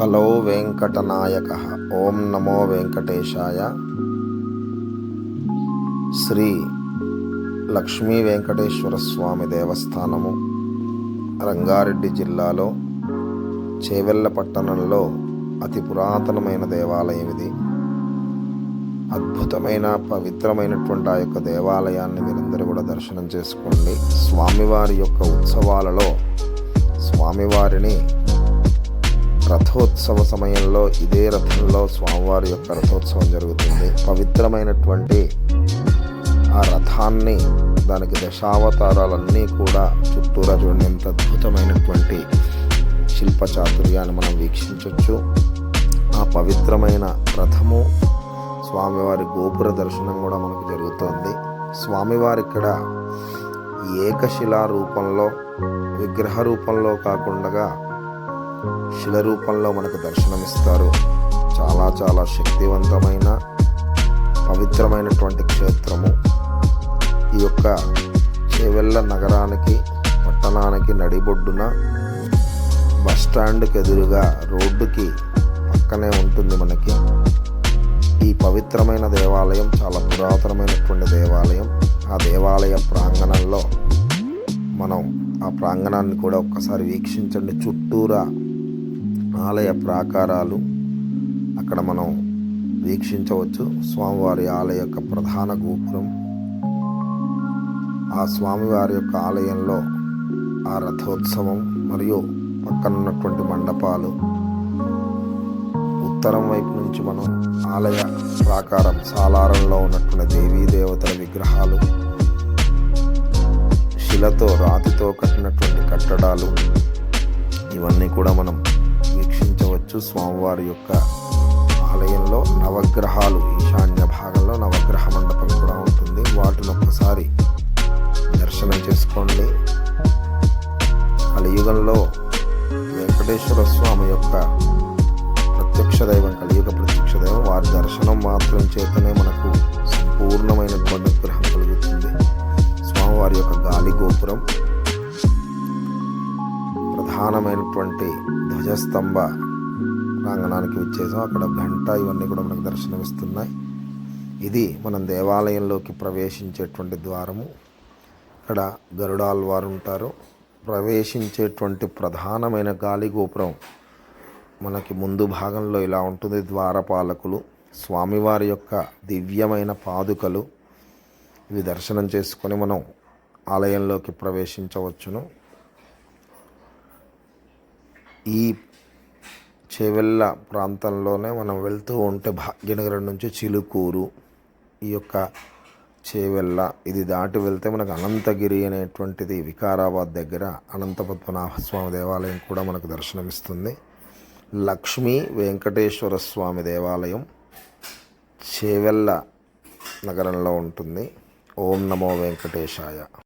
కలో వెంకటనాయక. ఓం నమో వెంకటేశాయ. శ్రీ లక్ష్మీ వెంకటేశ్వర స్వామి దేవస్థానము రంగారెడ్డి జిల్లాలో చేవెళ్ళ పట్టణంలో అతి పురాతనమైన దేవాలయం ఇది. అద్భుతమైన పవిత్రమైనటువంటి ఆ యొక్క దేవాలయాన్ని మీరందరూ కూడా దర్శనం చేసుకోండి. స్వామివారి యొక్క ఉత్సవాలలో స్వామివారిని రథోత్సవ సమయంలో ఇదే రథంలో స్వామివారి యొక్క రథోత్సవం జరుగుతుంది. పవిత్రమైనటువంటి ఆ రథాన్ని దానికి దశావతారాలన్నీ కూడా చుట్టూరా చూడండి ఎంత అద్భుతమైనటువంటి శిల్ప చాతుర్యాన్ని మనం వీక్షించవచ్చు ఆ పవిత్రమైన రథము స్వామివారి గోపుర దర్శనం కూడా మనకు జరుగుతుంది. స్వామివారి ఇక్కడ ఏకశిలా రూపంలో విగ్రహ రూపంలో కాకుండా శిల రూపంలో మనకు దర్శనమిస్తారు. చాలా చాలా శక్తివంతమైన పవిత్రమైనటువంటి క్షేత్రము. ఈ యొక్క చేవెళ్ళ నగరానికి పట్టణానికి నడిబొడ్డున బస్ స్టాండ్కి ఎదురుగా రోడ్డుకి పక్కనే ఉంటుంది మనకి. ఈ పవిత్రమైన దేవాలయం చాలా పురాతనమైనటువంటి దేవాలయం. ఆ దేవాలయ ప్రాంగణంలో మనం ఆ ప్రాంగణాన్ని కూడా ఒక్కసారి వీక్షించండి. చుట్టూరా ఆలయ ప్రాకారాలు అక్కడ మనం వీక్షించవచ్చు. స్వామివారి ఆలయ యొక్క ప్రధాన గోపురం. ఆ స్వామివారి యొక్క ఆలయంలో ఆ రథోత్సవం మరియు పక్కన ఉన్నటువంటి మండపాలు. ఉత్తరం వైపు నుంచి మనం ఆలయ ప్రాకారం సాలారంలో ఉన్నటువంటి దేవీ దేవతల విగ్రహాలు. శిలతో రాతితో కట్టినటువంటి కట్టడాలు. ఇవన్నీ కూడా మనం వీక్షించవచ్చు స్వామివారి యొక్క ఆలయంలో నవగ్రహాలు ఈశాన్య భాగంలో నవగ్రహ మండపం కూడా ఉంటుంది. వాటిని ఒక్కసారి దర్శనం చేసుకోండి. కలియుగంలో వెంకటేశ్వర స్వామి యొక్క ప్రత్యక్ష దైవం కలియుగ ప్రత్యక్ష దైవం వారి దర్శనం మాత్రం చేతనే మనకు సంపూర్ణమైనటువంటి అనుగ్రహం కలుగుతుంది. స్వామివారి యొక్క గాలి గోపురం ప్రధానమైనటువంటి ధ్వజస్తంభ ప్రాంగణానికి వచ్చేసాం. అక్కడ గంట ఇవన్నీ కూడా మనకు దర్శనమిస్తున్నాయి. ఇది మనం దేవాలయంలోకి ప్రవేశించేటువంటి ద్వారము. ఇక్కడ గరుడాల్ వారు ఉంటారు. ప్రవేశించేటువంటి ప్రధానమైన గాలి గోపురం మనకి ముందు భాగంలో ఇలా ఉంటుంది. ద్వారపాలకులు స్వామివారి యొక్క దివ్యమైన పాదుకలు. ఇవి దర్శనం చేసుకొని మనం ఆలయంలోకి ప్రవేశించవచ్చును. ఈ చేవెళ్ళ ప్రాంతంలోనే మనం వెళ్తూ ఉంటే భాగ్యనగరం నుంచి చిలుకూరు ఈ యొక్క చేవెళ్ళ ఇది దాటి వెళ్తే మనకు అనంతగిరి అనేటువంటిది వికారాబాద్ దగ్గర అనంత పద్మనాభ స్వామి దేవాలయం కూడా మనకు దర్శనమిస్తుంది. లక్ష్మీ వెంకటేశ్వర స్వామి దేవాలయం చేవెళ్ళ నగరంలో ఉంటుంది. ఓం నమో వెంకటేశాయ.